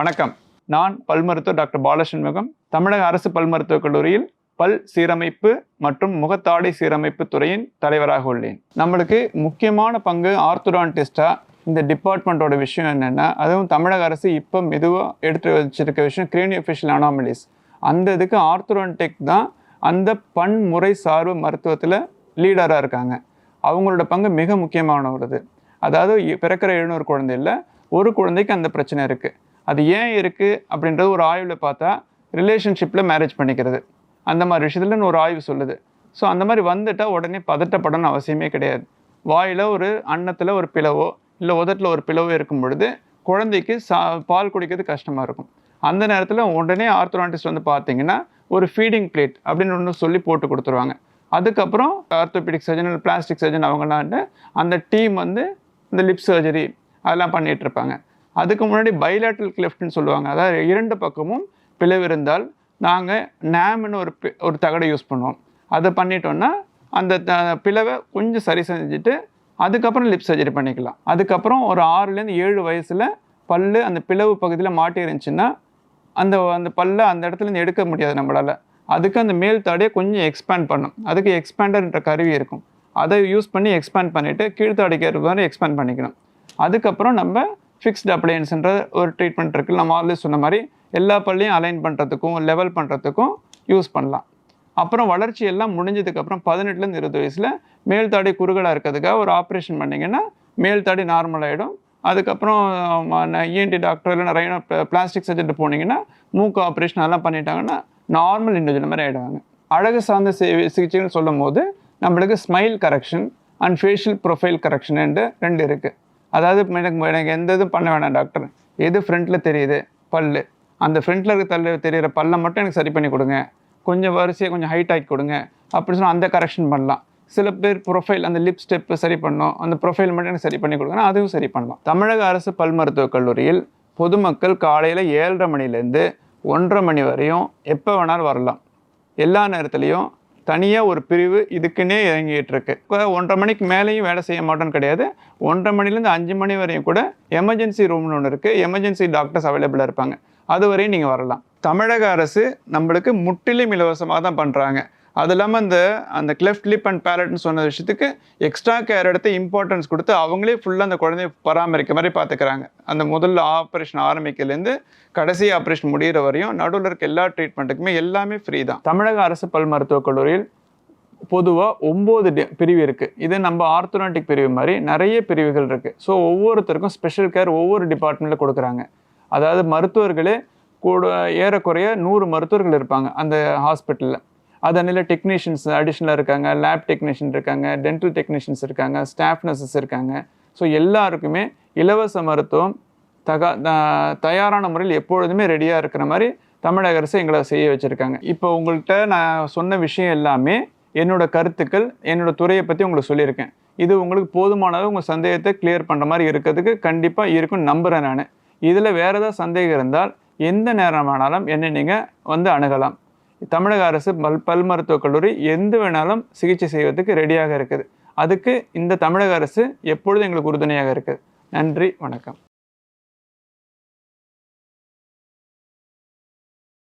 வணக்கம். நான் பல் மருத்துவர் டாக்டர் பாலசண்முகம். தமிழக அரசு பல் மருத்துவக் கல்லூரியில் பல் சீரமைப்பு மற்றும் முகத்தாடை சீரமைப்பு துறையின் தலைவராக உள்ளேன். நம்மளுக்கு முக்கியமான பங்கு ஆர்த்தோடான்டிஸ்டா இந்த டிபார்ட்மெண்ட்டோட விஷயம் என்னென்னா அதுவும் தமிழக அரசு இப்போ மெதுவாக எடுத்து வச்சிருக்க விஷயம் கிரேனியோஃபிஷியல் அனாமலிஸ். அந்த இதுக்கு ஆர்த்தோடான்டிக் தான் அந்த பன்முறை சார்பு மருத்துவத்தில் லீடராக இருக்காங்க. அவங்களோட பங்கு மிக முக்கியமானது. அதாவது பிறக்கிற எழுநூறு குழந்தையில் ஒரு குழந்தைக்கு அந்த பிரச்சனை இருக்குது அது ஏன் இருக்குது அப்படின்றது ஒரு ஆய்வில் பார்த்தா ரிலேஷன்ஷிப்பில் மேரேஜ் பண்ணிக்கிறது. அந்த மாதிரி விஷயத்துலன்னு ஒரு ஆய்வு சொல்லுது. ஸோ அந்த மாதிரி வந்துட்டால் உடனே பதட்டப்படணும்னு அவசியமே கிடையாது. வாயில் ஒரு அன்னத்தில் ஒரு பிளவோ இல்லை உதட்டில் ஒரு பிளவோ இருக்கும் பொழுது குழந்தைக்கு சா பால் குடிக்கிறது கஷ்டமாக இருக்கும். அந்த நேரத்தில் உடனே ஆர்த்தோடான்டிஸ்ட் வந்து பார்த்தீங்கன்னா ஒரு ஃபீடிங் பிளேட் அப்படின்னு ஒன்று சொல்லி போட்டு கொடுத்துருவாங்க. அதுக்கப்புறம் ஆர்த்தோபெடிக் சர்ஜன் இல்லை பிளாஸ்டிக் சர்ஜன் அவங்களான்ட்டு அந்த டீம் வந்து இந்த லிப் சர்ஜரி அதெல்லாம் பண்ணிகிட்ருப்பாங்க அதுக்கு முன்னாடி பைலாட்ரல் கிளெஃப்ட்னு சொல்லுவாங்க. அதாவது இரண்டு பக்கமும் பிளவு இருந்தால் நாங்கள் நேம்னு ஒரு ஒரு தகடை யூஸ் பண்ணுவோம். அதை பண்ணிட்டோன்னா அந்த த- பிளவை கொஞ்சம் சரி செஞ்சுட்டு அதுக்கப்புறம் லிப் சர்ஜரி பண்ணிக்கலாம். அதுக்கப்புறம் ஒரு ஆறுலேருந்து ஏழு வயசில் பல் அந்த பிளவு பகுதியில் மாட்டி இருந்துச்சுன்னா அந்த அந்த பல்லை அந்த இடத்துல இருந்து எடுக்க முடியாது நம்மளால். அதுக்கு அந்த மேல் தாடையை கொஞ்சம் எக்ஸ்பேண்ட் பண்ணும். அதுக்கு எக்ஸ்பேண்டர்ன்ற கருவி இருக்கும். அதை யூஸ் பண்ணி எக்ஸ்பேண்ட் பண்ணிவிட்டு கீழ்த்தாடைக்கு மாதிரி எக்ஸ்பேண்ட் பண்ணிக்கணும். அதுக்கப்புறம் நம்ம ஃபிக்ஸ்டு அப்ளையன்ஸுன்ற ஒரு ட்ரீட்மெண்ட் இருக்குது நம்ம ஆல்ரெடி சொன்ன மாதிரி எல்லா பள்ளியும் அலைன் பண்ணுறதுக்கும் லெவல் பண்ணுறதுக்கும் யூஸ் பண்ணலாம். அப்புறம் வளர்ச்சி எல்லாம் முடிஞ்சதுக்கப்புறம் பதினெட்டுலேருந்து இருபது வயசில் மேல் தாடி குறுகலாக இருக்கிறதுக்காக ஒரு ஆப்ரேஷன் பண்ணிங்கன்னா மேல் தாடி நார்மல் ஆகிடும் அதுக்கப்புறம் இஎன்டி டாக்டர் இல்லை நிறைய பிளாஸ்டிக் சர்ஜன் போனீங்கன்னா மூக்கு ஆப்ரேஷன் அதெல்லாம் பண்ணிட்டாங்கன்னா நார்மல் இண்டிவிஜுவல் மாதிரி ஆகிடுவாங்க அழகு சார்ந்த சி- சிகிச்சைகள் சொல்லும் போது நம்மளுக்கு smile correction and facial profile correction ரெண்டு இருக்குது அதாவது எனக்கு எனக்கு எந்த இதுவும் பண்ண வேணாம் டாக்டர் எது ஃப்ரண்ட்டில் தெரியுது? பல்லு. அந்த ஃப்ரண்ட்டில் இருக்க தள்ள தெரியிற பல்லை மட்டும் எனக்கு சரி பண்ணி கொடுங்க. கொஞ்சம் வரிசையை கொஞ்சம் ஹைட் ஆக்கி கொடுங்க. அப்படி சொன்னால் அந்த கரெக்ஷன் பண்ணலாம். சில பேர் ப்ரொஃபைல் அந்த லிப் ஸ்டெப்பு சரி பண்ணோம் அந்த ப்ரொஃபைல் மட்டும் எனக்கு சரி பண்ணி கொடுங்க அதுவும் சரி பண்ணலாம். தமிழக அரசு பல் மருத்துவக் கல்லூரியில் பொதுமக்கள் காலையில் ஏழரை மணிலேருந்து ஒன்றரை மணி வரையும் எப்போ வேணாலும் வரலாம். எல்லா நேரத்துலையும் தனியாக ஒரு பிரிவு இதுக்குன்னே இறங்கிட்டு இருக்கு இப்போ ஒன்றரை மணிக்கு மேலேயும் வேலை செய்ய மாட்டோம்னு கிடையாது. ஒன்றரை மணிலேருந்து அஞ்சு மணி வரையும் கூட எமர்ஜென்சி ரூம்னு ஒன்று இருக்குது எமர்ஜென்சி டாக்டர்ஸ் அவைலபிளாக இருப்பாங்க. அது வரையும் நீங்கள் வரலாம். தமிழக அரசு நம்மளுக்கு முற்றிலும் இலவசமாக தான் பண்ணுறாங்க அது இல்லாமல் அந்த அந்த கிளெஃப்ட் லிப் அண்ட் பேலட்னு சொன்ன விஷயத்துக்கு எக்ஸ்ட்ரா கேர் எடுத்து இம்பார்ட்டன்ஸ் கொடுத்து அவங்களே ஃபுல்லாக அந்த குழந்தைய பராமரிக்க மாதிரி பார்த்துக்கிறாங்க அந்த முதல்ல ஆப்ரேஷன் ஆரம்பிக்கலேருந்து கடைசி ஆப்ரேஷன் முடிகிற வரையும் நடுவில் இருக்க எல்லா ட்ரீட்மெண்ட்டுக்குமே எல்லாமே ஃப்ரீ தான். தமிழக அரசு பல் மருத்துவக் கல்லூரியில் பொதுவாக ஒம்பது பிரிவு இருக்குது இது நம்ம ஆர்த்தோனாட்டிக் பிரிவு மாதிரி நிறைய பிரிவுகள் இருக்குது ஸோ ஒவ்வொருத்தருக்கும் ஸ்பெஷல் கேர் ஒவ்வொரு டிபார்ட்மெண்ட்டில் கொடுக்குறாங்க. அதாவது மருத்துவர்களே கூட ஏறக்குறைய நூறு மருத்துவர்கள் இருப்பாங்க அந்த ஹாஸ்பிட்டலில் அதனால டெக்னீஷியன்ஸ் அடிஷ்னலாக இருக்காங்க லேப் டெக்னீஷியன் இருக்காங்க டென்டல் டெக்னீஷியன்ஸ் இருக்காங்க ஸ்டாஃப் நர்சஸ் இருக்காங்க. ஸோ எல்லாருக்குமே இலவச மருத்துவம் தகா த- தயாரான முறையில் எப்பொழுதுமே ரெடியாக இருக்கிற மாதிரி தமிழக அரசு எங்களை செய்ய வச்சுருக்காங்க. இப்போ உங்கள்கிட்ட நான் சொன்ன விஷயம் எல்லாமே என்னோட கருத்துக்கள் என்னோட துறையை பற்றி உங்களுக்கு சொல்லியிருக்கேன். இது உங்களுக்கு போதுமானது உங்கள் சந்தேகத்தை கிளியர் பண்ணுற மாதிரி இருக்கிறதுக்கு கண்டிப்பாக இருக்கும்னு நம்புகிறேன் நான். இதில் வேறு ஏதாவது சந்தேகம் இருந்தால் எந்த நேரமானாலும் என்னை நீங்கள் வந்து அணுகலாம். தமிழக அரசு பல் பல் மருத்துவக் கல்லூரி எந்த வேணாலும் சிகிச்சை செய்வதற்கு ரெடியாக இருக்குது. அதுக்கு இந்த தமிழக அரசு எப்பொழுதும் எங்களுக்கு உறுதுணையாக இருக்குது. நன்றி வணக்கம்.